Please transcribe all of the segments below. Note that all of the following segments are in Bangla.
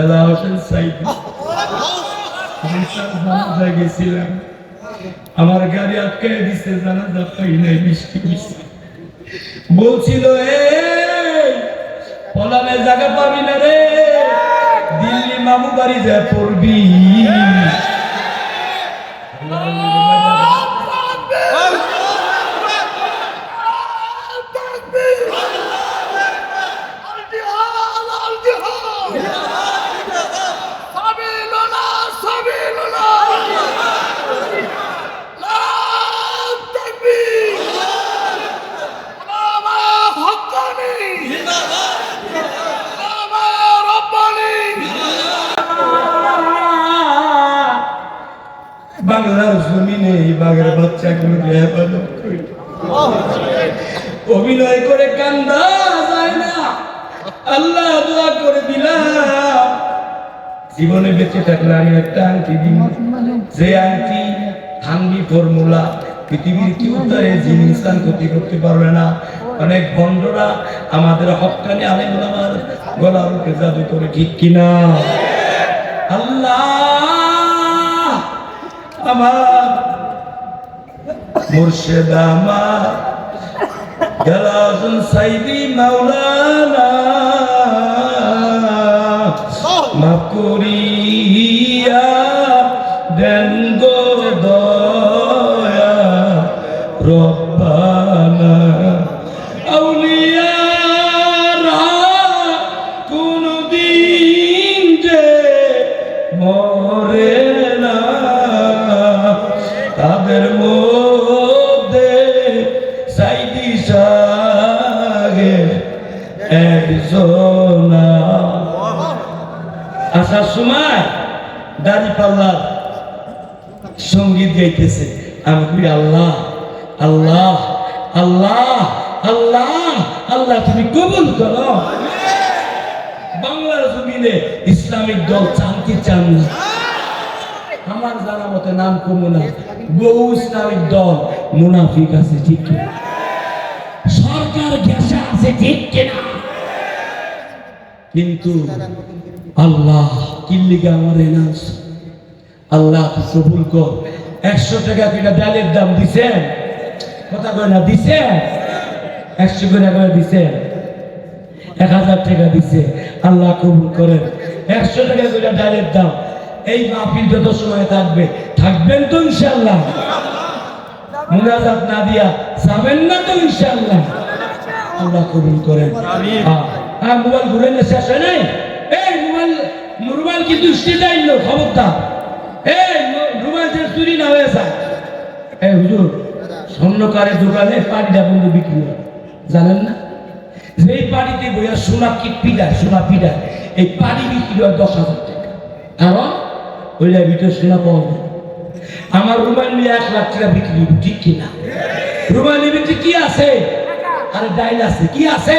দাদা হোসেন সাইদি গেছিলাম আমার গাড়ি আটকে দিছে পাই নাই বৃষ্টি বৃষ্টি বলছিল পলামে জায়গা পাবি না রে। দিল্লি মামু বাড়ি যা পড়বি। বাঘের বাচ্চাগুলোকে হেফাজত করি অভিনয় করে কান্দা যায় না। আল্লাহ দোয়া করে দিলাম। জীবনে বেঁচে থাকলে আমি একটা আংটি দিব। যে আংটি থানবি ফর্মুলা, পৃথিবীর কেউ তার এই তার ক্ষতি করতে পারবে না। অনেক বন্ধরা আমাদের হকানি আলেম আমার গলা রুখে জাদু করে, ঠিক কিনা? আল্লাহ আমার মুর্শেদ আমার। গলাজুল সাইদি মাওলানা। মাফ করিয়া আসার সময় দাড়ি পাল্লা সংগীত গাইতেছে। আমি বলি আল্লাহ আল্লাহ আল্লাহ আল্লাহ আল্লাহ, তুমি কবুল করো। বাংলার জমিনে ইসলামিক দল চান কি চান আমার জানা মতে নাম কমু না বহু ইসলামিক দল মুনাফিক আছে, ঠিক কিনা? সরকার ঘেঁষা আছে, ঠিক কিনা? কিন্তু আল্লাহ কিল্লিগা আমার এনাস আল্লাহ কবুল কর। একশো টাকা কিনা ডালের দাম দিছেন। কথা কয় না দিছেন? একশো টাকা করে দিছেন? এক হাজার টাকা দিছে। আল্লাহ কবুল করেন। একশো টাকা করে ডালের দাম। এই মাহফিল যত সময় থাকবে থাকবেন তো ইনশাল্লাহ মুনাজাত না দিয়া যাবেন না তো ইনশাল্লাহ আল্লাহ কবুল করেন। হ্যাঁ হ্যাঁ মোবাইল ঘুরে নিয়ে শেষ হয় নাই? এই মোবাইল মোবাইল কিন্তু স্টেটাইল খবরদার? এই মোবাইল যে চুরি না হয়ে যায়। এই হুজুর স্বর্ণকারের দোকানে বন্ধু বিক্রি হয়। জানেন না? যেই বইয়া সোনা কি সোনা এই বিক্রি হয় দশ হাজার টাকা। কারণ ওইটার ভিতরে সোনা পাওয়া যায়। আমার রুমাল নিয়ে এক লাখ টাকা বিক্রি ঠিক কিনা? রুমাল ভিতরে কি আছে? আরে ডাইল আছে, কি আছে?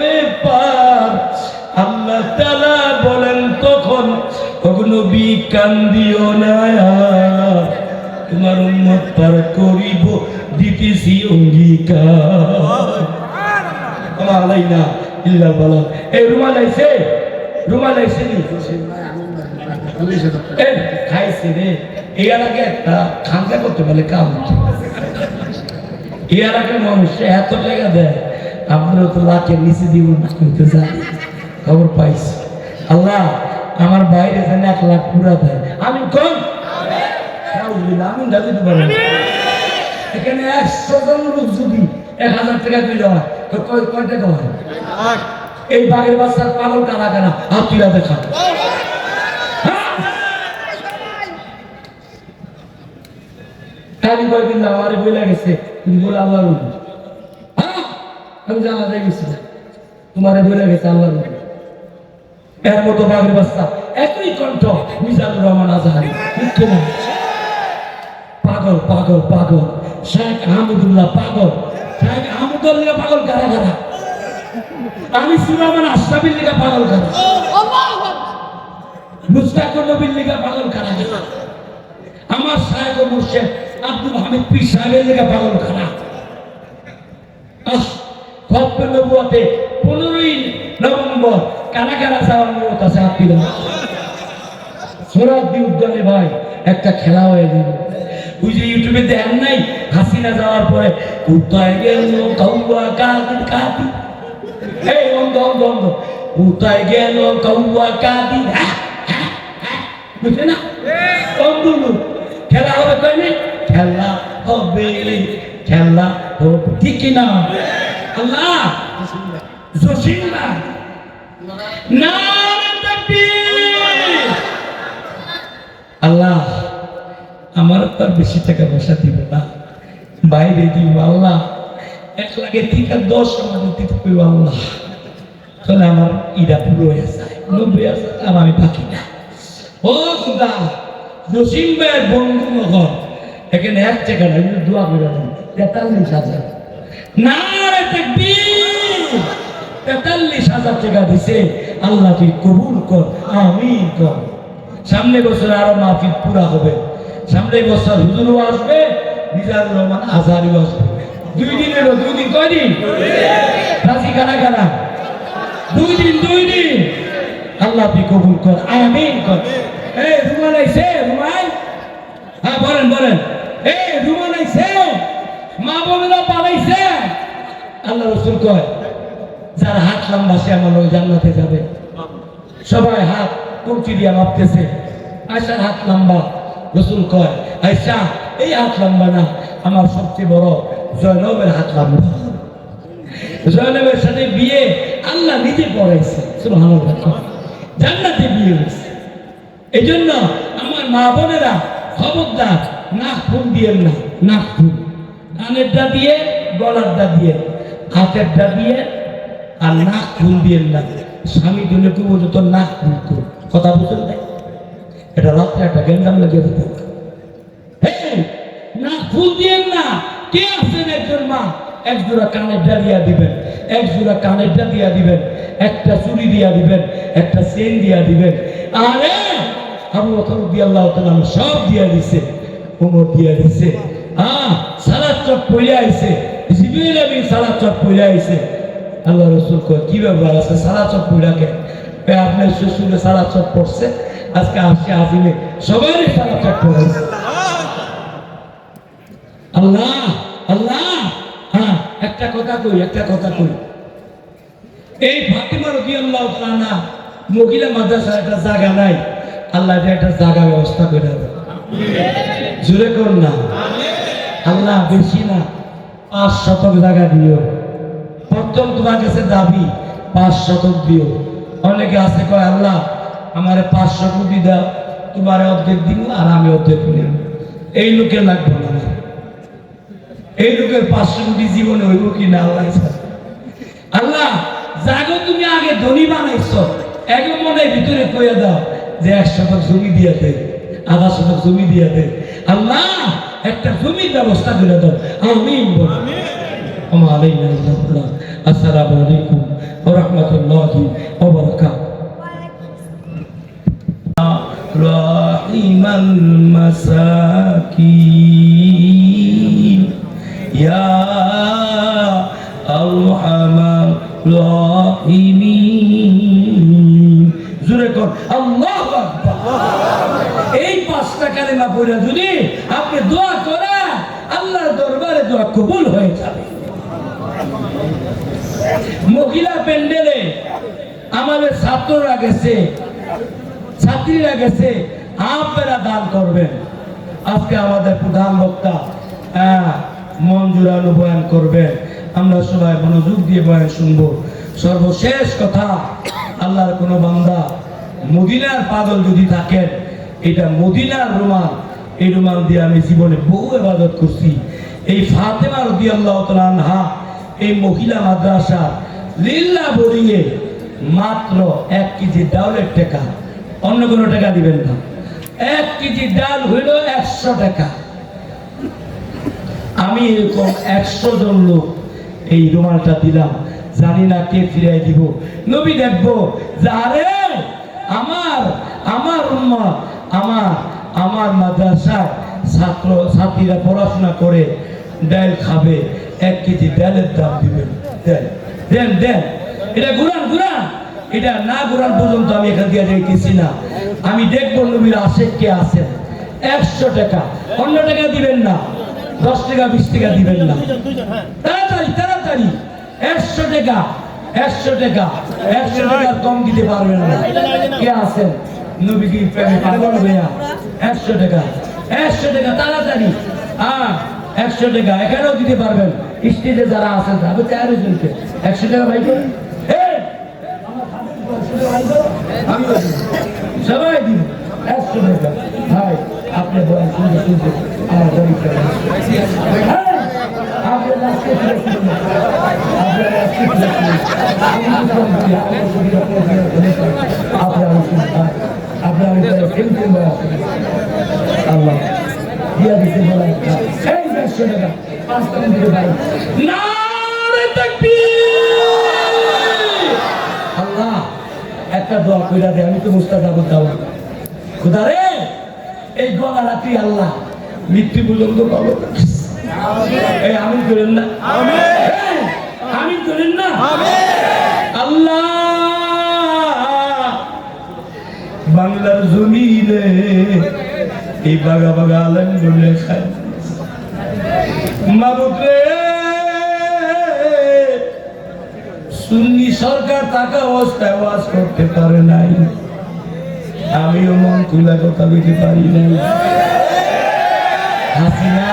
পার আল্লাহ তাআলা বলেন তখন কান্দিও না। তোমার উম্মত পার করিব, দিতেছি অঙ্গীকার। ইল্লা বলা রুমাল আইছে? রুমাল আইছে নি? খাইছে রে। এই এলাকায় একটা খাঙ্গা করতে পারলে কাম। এই এলাকার মানুষ এত টাকা দেয়। আপনারা তো লাখের নিচে দিব না জানি খবর পাইছি। আল্লাহ, আমার বাইরে জানে এক লাখ পুরা দেয়। আমি কম আমি দিতে পারি এখানে একশো জন লোক যদি এক হাজার টাকা দিলে হয়, তো কয় কয় টাকা হয়? এই বাঘের বাচ্চার পাগল কানা কানা? হাত দেখা। কালি কয় দিন আমারে বলে গেছে। তুমি বলে আল্লাহর রূপ আমি জানা গেছি তোমারে বলে গেছে আল্লাহর রূপ এর মতো বাঘের বাস্তা একই কণ্ঠ মিজানুর রহমান আজহারি পাগল পাগল পাগল। শেখ আহমদুল্লাহ পাগল। শেখ আহমদুল্লাহ পাগল গারা গারা আমি সুরমান আশরাফির লিগা পাগল গারা মুস্তাকুর নবীর লিগা পাগল গারা আমার সাহেব ও মুর্শেদ আব্দুল হামিদ পীর সাহেবের লিগা পাগল আহ খপ্পে নবুয়াতে পনেরোই নভেম্বর কারা কারা যাওয়ার নিয়ত আছে হাত দিলাম সোরাদ্দি উদ্যানে ভাই একটা খেলা হয়ে গেল। ওই যে ইউটিউবে দেখেন নাই হাসিনা যাওয়ার পরে কোথায় গেল কৌয়া কাদি কাদি এই অন্ধ অন্ধ অন্ধ কোথায় গেল কৌয়া কাদি হ্যাঁ, হ্যাঁ, হ্যাঁ। বুঝছে না? খেলা হবে কয় নাই খেলা হবে খেলা হবে। ঠিক কিনা? আল্লাহ। তাকবীর। আল্লাহ, আমার তো আর বেশি টাকা পয়সা দিব না। বাইরে দিব, আল্লাহ। এক লাখের থেকে দশ আমাদের দিতে পেব আল্লাহ। তাহলে আমার ইটা পুরো হয়ে যায়। নব্বই হাজার আর আমি বাকি না। ও খুদা জসিম ভাইয়ের বন্ধু মহল এখানে এক টাকা না দোয়া করে তেতাল্লিশ হাজার। তেতাল্লিশ হাজার টাকা দিছে। আল্লাহ তুই কবুল কর, আমিন কর। সামনে বছর আরও মাহফিল পুরা হবে। সামনে বছর হুজুরও আসবে নিজারুর রহমান আসবে। দুই দিনের দুই দিন, কয় দিন? রাজি কারা কারা? দুই দিন দুই দিন। আল্লাহ তুই কবুল কর, আমিন কর। এই, রুমাল আইছে, রুমাল? হ্যাঁ বলেন বলেন। এই, রুমাল মা বোনেরা পালাইছে। আল্লাহ রসুল কয়, যার হাত লম্বা, সে আমার জান্নাতে যাবে। সবাই হাত মাপতেছে। হাত লম্বা কয় এই হাত লম্বা না, আমার সবচেয়ে বড় জয়নবের হাত লম্বা। জয়নবের সাথে বিয়ে আল্লাহ নিজে পড়াইছে জান্নাতে বিয়ে হয়েছে। এই জন্য আমার মা বোনেরা খবরদার, নাক ফুল দিয়েন না, নাক ফুল কানেরটা দিয়ে গলারটা দিয়ে হাতেরটা দিয়ে আর নাক ফুল দিয়েন না। স্বামী দিলে কি বলছো, তোর নাক ফুল কথা বুঝলেন না এটা রাত্রে একটা গেঞ্জাম লেগে দিতে নাক দিয়েন না। কে একজন মা? দিয়া দিবেন দিয়া দিবেন, একটা চুরি দিয়া দিবেন, একটা চেন দিয়া দিবেন। আরে, আবু বকর রাদিয়াল্লাহু তাআলা সব দিয়া দিছে ওমর দিয়া দিছে। হ্যাঁ সালাত চট পইলা আইছে। জিবরিল আমিন সালাত চট পইলা আইছে। আল্লাহ রাসূল কয়, কি ব্যাপার আছে? সালাত চট পইলা কে এ আপনার শ্বশুরে সালাত চট পড়ছে। আজকে আসছে আজিমে। সবারই সালাত চট পড়াইছে আল্লাহ আল্লাহ। হ্যাঁ একটা কথা কই, একটা কথা কই। এই ফাতিমা রাদিয়াল্লাহু তাআলা মহিলা মাদ্রাসার একটা জায়গা নাই। আল্লাহ এটা একটা জায়গা ব্যবস্থা করে দেবে। জুড়ে কর না। আল্লাহ বেশি না, পাঁচ শতক জায়গা দিও। প্রথম তোমার কাছে দাবি, পাঁচ শতক দিও। অনেকে আছে কয়, আল্লাহ, আমারে পাঁচশো কোটি দাও, তোমার অর্ধেক দিন আর আমি অর্ধেক নিলাম এই লোকে লাগবে না এই লোকের পাঁচশো কোটি জীবনে হইব কি না, আল্লাহ আল্লাহ, জাগো তুমি আগে ধনী বানাইছো। একে মনে ভিতরে কয়ে দাও যে এক শতক জমি দিয়া দে, আধা শতক জমি দিয়া দে। আল্লাহ একটা জমির ব্যবস্থা করে দাও। আমিন আসসালামু আলাইকুম ওয়া রাহমাতুল্লাহি ওয়া বারাকাতুহু। রাহিমাল মাসাকিন। ইয়া আরহামার রাহিমিন। জোরে কর, আল্লাহ পড়ে যদি আপনি দোয়া করেন আল্লাহর দরবারে দোয়া কবুল হয়ে যাবে। মহিলা প্যান্ডেলে আমাদের ছাত্ররা গেছে ছাত্রীরা গেছে আপনারা দান করবেন। আজকে আমাদের প্রধান বক্তা হ্যাঁ, জুড়ানো বয়ান করবেন। আমরা সবাই মনোযোগ দিয়ে বয়ান শুনব। সর্বশেষ কথা আল্লাহর কোনো বান্দা মদিনার পাগল যদি থাকেন এটা মদিনার রুমাল। এই রুমাল দিয়ে আমি জীবনে বহু ইবাদত করছি। এই ফাতেমা রদি আল্লাহ আনহা, এই মহিলা মাদ্রাসা লিল্লা বড়িয়ে মাত্র এক কেজি ডাউলের টাকা, অন্য কোনো টাকা দিবেন না। এক কেজি ডাল হইল একশো টাকা। আমি এরকম একশো জন লোক এই রুমালটা দিলাম, জানি না কে ফিরাই দিব। নবী দেখব যে আমার আমার উম্মা আমার আমার মাদ্রাসায় ছাত্র, ছাত্রীরা পড়াশোনা করে ডাল খাবে, এক কেজি ডালের দাম দিবেন। দেন দেন দেন। এটা ঘুরান ঘুরান। এটা না ঘুরান পর্যন্ত আমি এখান দিয়ে যাইতেছি না। আমি দেখব নবীর কে আছেন। একশো টাকা। অন্য টাকা দিবেন না। দশ টাকা, বিশ টাকা দিবেন না। তাড়াতাড়ি তাড়াতাড়ি। একশো টাকা একশো টাকা। একশো টাকার কম দিতে পারবেন না। কে আছেন? নবী কি প্রেমে পাগল একশো টাকা একশো টাকা, তাড়াতাড়ি। হ্যাঁ একশো টাকা, এখানেও দিতে পারবেন। স্টেজে যারা আছেন তাদের চারো জনকে। একশো টাকা ভাই আপনি আল্লাহ এই আল্লাহ একটা দোয়া কইরা আমি তো দাওয়া রে এই গলাটা তুই আল্লাহ মৃত্যু পর্যন্ত পাবো আমি করেন না আমি করেন না আল্লাহ বাংলার জমিনে এই বাগা বাগা আলেম বলে খায় সুন্নি সরকার টাকা অবস্থায় ওয়াজ করতে পারে নাই। আমিও মন খুলে কথা বলতে পারি নাই। হাসিনা,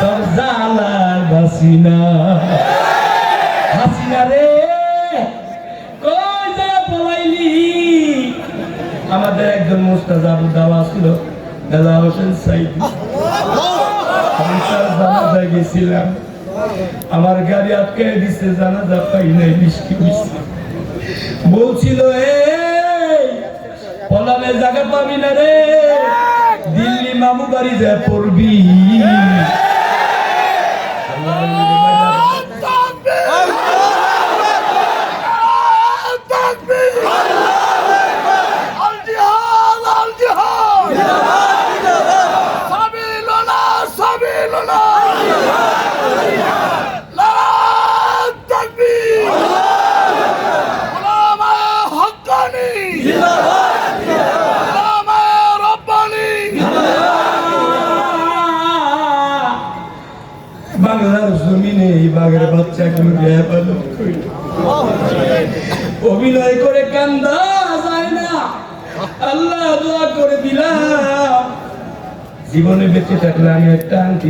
তোর জালার বাসিনা। হাসিনা রে আমাদের একজন মুস্তাজাবু দাওয়া ছিল দাদা হোসেন সাইদ। গেছিলাম। আমার গাড়ি আটকে দিছে জানা জানাজা পাই নাই, বৃষ্টি হয়েছে বলছিল পলালে জায়গা পাবি না রে, দিল্লি মামু বাড়ি যা পড়বি। অভিনয় করে কান্দা যায় না। আল্লাহ দোয়া করে দিলাম। জীবনে বেঁচে থাকলে আমি একটা আংটি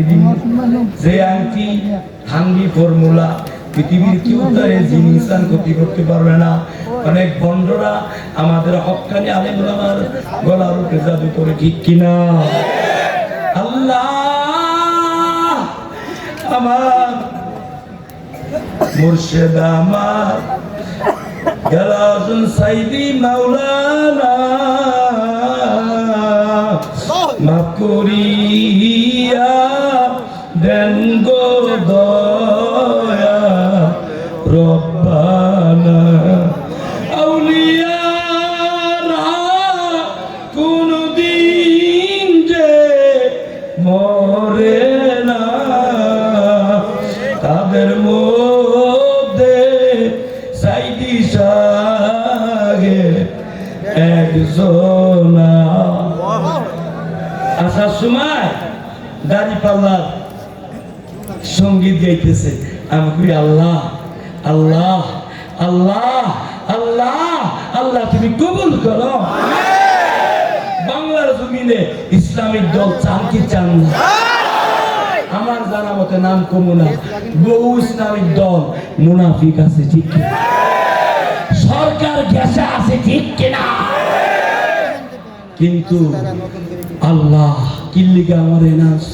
যে আংটি হাঙ্গি ফর্মুলা, পৃথিবীর কেউ তার ক্ষতি করতে পারবে না। অনেক আমাদের হকানি আলেম আমার গলার উপরে জাদু করে, ঠিক কিনা? আল্লাহ আমার মুর্শেদ আমার গেলাসুন সাইদি মাওলানা মাফ করিয়া দেন গো পাল্লার সংগীত গাইতেছে। আমি কই আল্লাহ আল্লাহ আল্লাহ আল্লাহ আল্লাহ তুমি কবুল করো। বাংলার জমিনে ইসলামিক দল চান কি চান না? আমার জানা মতে নাম কমুনা বহু ইসলামিক দল মুনাফিক আছে ঠিক কি? সরকার ঘেসে আছে ঠিক কিনা কিন্তু আল্লাহ কিল্লিকে আমার এনাস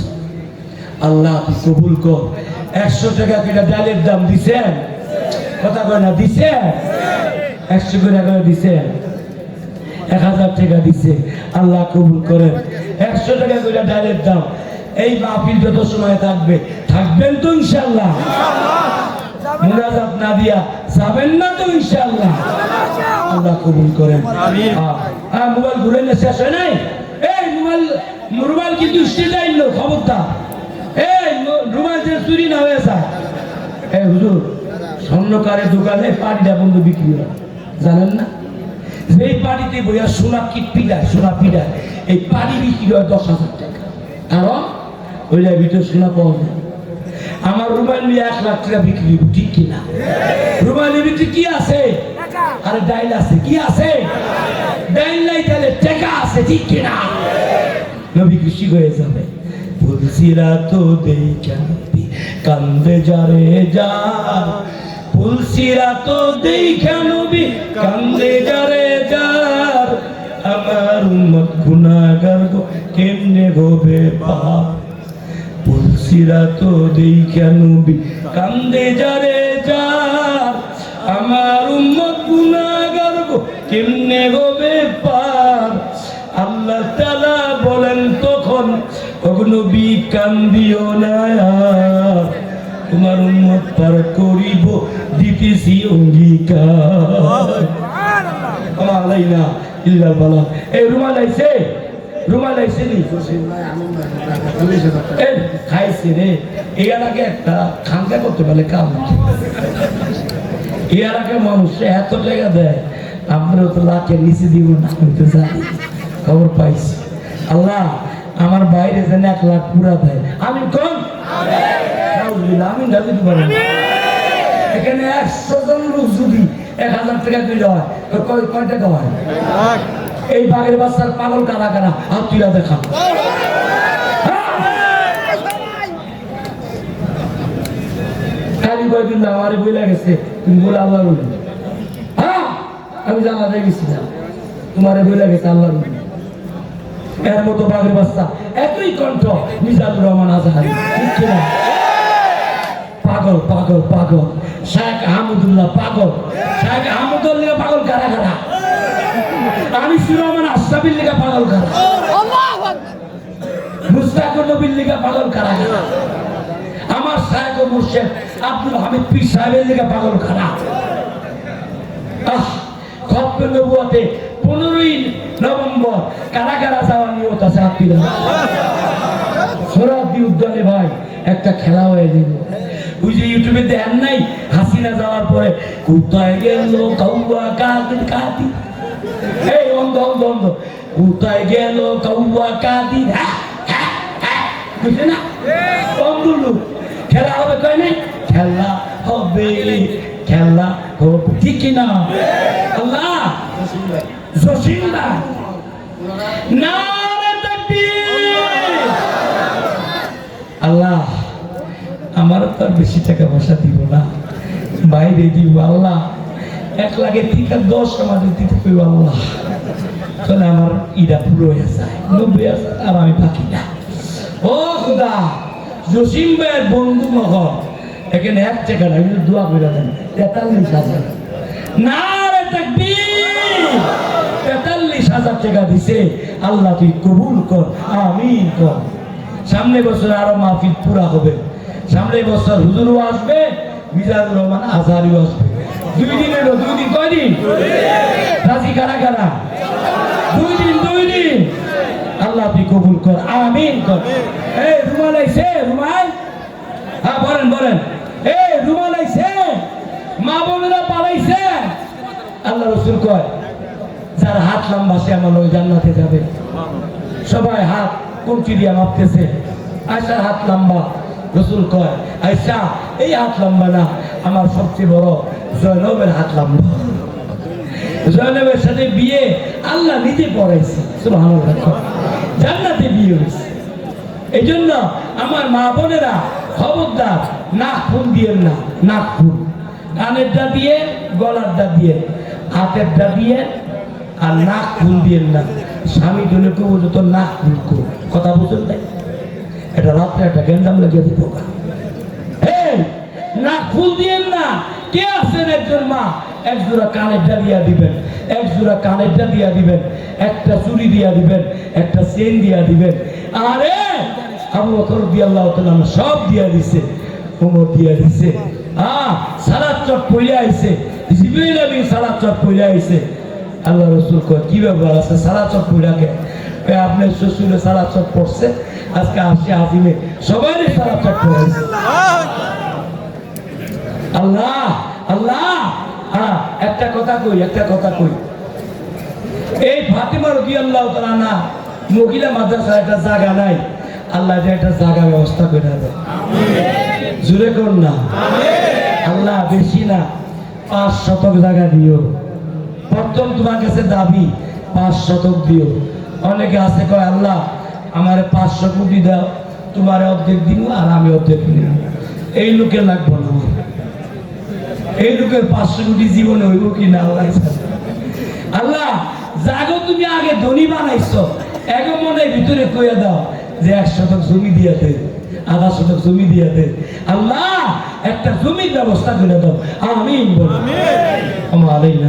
আল্লাহ কবুল কর। একশো টাকা কিনা ডালের দাম দিছেন? কথা কয় না দিছেন? একশো করে করে দিছে এক হাজার টাকা দিছে। আল্লাহ কবুল করেন। একশো টাকা করে ডাইরেক্ট দাম। এই মাহফিল যত সময় থাকবে থাকবেন তো ইনশাল্লাহ মুনাজাত না দিয়া যাবেন না তো ইনশাল্লাহ আল্লাহ কবুল করেন। হ্যাঁ, মোবাইল ঘুরে শেষ হয় নাই? এই মোবাইল মোবাইল কিন্তু স্টেজ আইল খবরটা এই যে চুরি না হয়ে যায়। এই হুজুর, স্বর্ণকারের দোকানে পাটিটা বন্ধু বিক্রি হয়। জানেন না? যেই পাটিতে বইয়া সোনা কিট পিড়ায়, সোনা পিড়ায়, এই পাটি বিক্রি হয় দশ হাজার টাকা। কারণ ওইটার ভিতরে সোনা পাওয়া যায়। আমার রুমাল নিয়ে এক লাখ টাকা বিক্রি ঠিক কিনা রুমালের ভিতরে কি আছে? আরে ডাইল আছে, কি আছে? ডাইল নাই তাহলে টাকা আছে, ঠিক কিনা নবী খুশি হয়ে যাবে। ফুলসিরা তো দেই কেন কান্দে যারে যা ফুলসিরা তো কান্দে যারে যার। আমার উম্মত গুনাহগার গো, কেমনে হবে পাপ? তুলসিরা তো কান্দে যারে যার। আমার উম্মত গো, কেমনে পার কান্দিও না। তোমার উম্মত পার করিব দিতেছি অঙ্গীকার। আলাইনা ইল্লাল বালা। এই রুমাল আইছে? রুমাল আইছে নি? খাইছে রে। এরাকে একটা খাঙ্কা করতে পারলে কাম এরাকে মানুষ এত টাকা দেয় আমরা তো লাখের নিচে দিব না খবর পাইছি। আল্লাহ আমার বাইরে যেন এক লাখ পুরা দেয়। আমি কম আমি না দিতে পারি এখানে একশো জন লোক যদি এক হাজার টাকা দিলে হয় কয়- টাকা হয়? এই বাঘের বাচ্চার পাগল কারা কারা? হাত তুলা দেখা। খালি কয়দিন না আমার বইলা গেছে তুমি বলে আল্লাহ বলি। হ্যাঁ আমি জানাতে গেছিলাম। তোমার বইলা গেছে আল্লাহ বলি। এর মতো বাঘের বাচ্চা এতই কণ্ঠ মিজানুর রহমান আজহারি। পাগল পাগল পাগল। শেখ আহমদুল্লাহ পাগল। শেখ আহমদুল্লাহ পাগল কারা কারা? আমি সুরমান আশরাফির লিগা পাগল কারা? মুস্তাকুর নবীর লিগা পাগল কারা কারা? আমার শেখ ও মুর্শেদ আব্দুল হামিদ পীর সাহেবের লিগা পাগল কারা? আহ খপ্পের নবুয়াতে পনেরোই নভেম্বর কারা কারা যাওয়ার নিয়ত আছে আত্মীয় সোরাব্দি উদ্যানে ভাই একটা খেলা হয়ে যাবে। ওই ইউটিউবে দেন নাই হাসিনা যাওয়ার পরে কোথায় গেল কাউয়া কাদি কাদি? এই অন্ধ অন্ধ অন্ধ কোথায় গেল কাউয়া কাদি? হ্যাঁ, হ্যাঁ, হ্যাঁ। বুঝলে না? অন্ধ লোক খেলা হবে কয় নাই? খেলা হবে খেলা হবে। ঠিক কিনা? আল্লাহ! আল্লাহ, আমার তো আর বেশি টাকা পয়সা দিব না। বাইরে দিব আল্লাহ। এক লাখের থেকে দশ আমাদের দিতে পেব আল্লাহ। তাহলে আমার ইটা পুরো হয়ে যায়। নব্বই আর আমি বাকি না। ও খুদা, জসিম ভাইয়ের বন্ধু মহল। এখানে এক টাকা না কিন্তু দোয়া করে দেন। তেতাল্লিশ হাজার। না রে তাকবীর। হাজার টাকা দিছে, আল্লাহ তুই কবুল কর, আমিন কর। সামনে বছর আরও মাহফিল পুরা হবে। সামনে বছর হুজুরও আসবে, মিজানুর রহমান আজহারিও আসবে। দুই দিন এলো দুই দিন রাজি কারা কারা? দুই দিন দুই দিন। আল্লাহ তুই কবুল কর, আমিন কর। এই রুমাল আইছে, রুমাল? হ্যাঁ বলেন বলেন। এই রুমাল আইছে, মা বোনেরা পালাইছে। আল্লাহ রসুল কয় যার হাত লম্বা সে আমার ওই জান্নাতে যাবে। সবাই হাত কুঞ্চি দিয়া মাপতেছে। আয়সার হাত লম্বা, রসুল কয়, আয়সা, এই হাত লম্বা না, আমার সবচেয়ে বড় জয়নবের হাত লম্বা। জয়নবের সাথে বিয়ে আল্লাহ নিজে পড়াইছে জান্নাতে বিয়ে হয়েছে। এই জন্য আমার মা বোনেরা খবরদার, নাক ফুল দিয়েন না, নাক ফুল কানেরটা দিয়ে গলার গলারটা দিয়ে হাতেরটা দিয়ে আর নাক ফুল দিয়েন না। স্বামী জন্য কেউ তোর নাক ফুল কথা বুঝেন তাই? এটা রাত্রে একটা গেন্দাম লেগে দিব নাক ফুল দিয়েন না। কে আছেন একজন মা? এক জোড়া কানেরটা দিয়া দিবেন। এক জোড়া কানেরটা দিয়া দিবেন। একটা চুরি দিয়া দিবেন। একটা চেন দিয়া দিবেন। আরে, আবু বকর দিয়াল্লাহু তাআলা সব দিয়া দিছে। উমর দিয়া দিছে। হ্যাঁ সালাদ চট পড়ে আইছে। জিবরিল আমিন সালাদ চট পড়ে আইছে। আল্লাহ রসুল কয় কি ব্যাপার? আছে সারা চট পড়াকে আপনার শ্বশুরে সারা চট পড়ছে। আজকে আসে আজিমে। সবাই সারা চট পড়াইছে আল্লাহ আল্লাহ! হ্যাঁ একটা কথা কই একটা কথা কই। এই ফাতিমা রবি আল্লাহ তালা না মহিলা মাদ্রাসা একটা জায়গা নাই। আল্লাহ যে একটা জায়গা ব্যবস্থা করে দেয় জুড়ে কর না। আল্লাহ বেশি না পাঁচ শতক জায়গা দিও। প্রথম তোমার কাছে দাবি পাঁচ শতক দিও। অনেকে আছে কয় আল্লাহ আমার পাঁচশো কোটি দাও তোমার অর্ধেক দিব আর আমি অর্ধেক নিব এই লোকে লাগবো না এই লোকের পাঁচশো কোটি জীবনে হইব কি না আল্লাহ আল্লাহ জাগো তুমি আগে ধনী বানাইছো এগো মনে ভিতরে কইয়া দাও যে এক শতক জমি দিয়াতে আধা শতক জমি দিয়াতে আল্লাহ একটা জমির ব্যবস্থা করে দাও। আমিন বলো। আমা আলাইনা